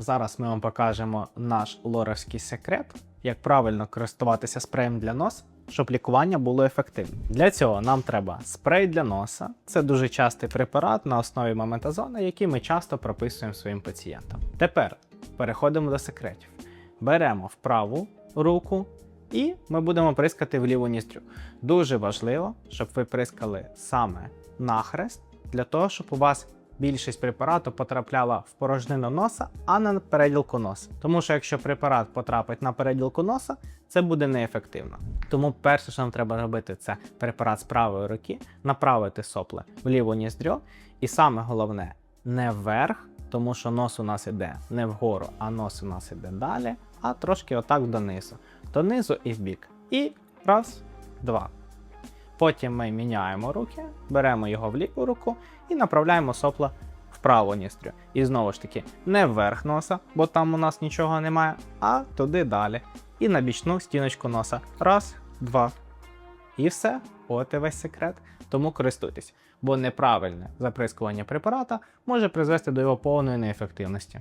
Зараз ми вам покажемо наш лоровський секрет, як правильно користуватися спреєм для носа, щоб лікування було ефективним. Для цього нам треба спрей для носа. Це дуже частий препарат на основі моментазона, який ми часто прописуємо своїм пацієнтам. Тепер переходимо до секретів. Беремо в праву руку і ми будемо прискати в ліву ніздрю. Дуже важливо, щоб ви прискали саме нахрест, для того, щоб у вас більшість препарату потрапляла в порожнину носа, а не на переділку носа. Тому що якщо препарат потрапить на переділку носа, це буде неефективно. Тому перше, що нам треба робити, це препарат з правої руки, направити сопле в ліву ніздрю. І саме головне не вверх, тому що нос у нас іде не вгору, а нос у нас іде далі, а трошки отак донизу. Донизу і вбік. І раз, два. Потім ми міняємо руки, беремо його в ліву руку і направляємо сопло в праву ніздрю. І знову ж таки, не вверх носа, бо там у нас нічого немає, а туди далі. І на бічну стіночку носа. Раз, два. І все, от і весь секрет. Тому користуйтесь, бо неправильне заприскування препарата може призвести до його повної неефективності.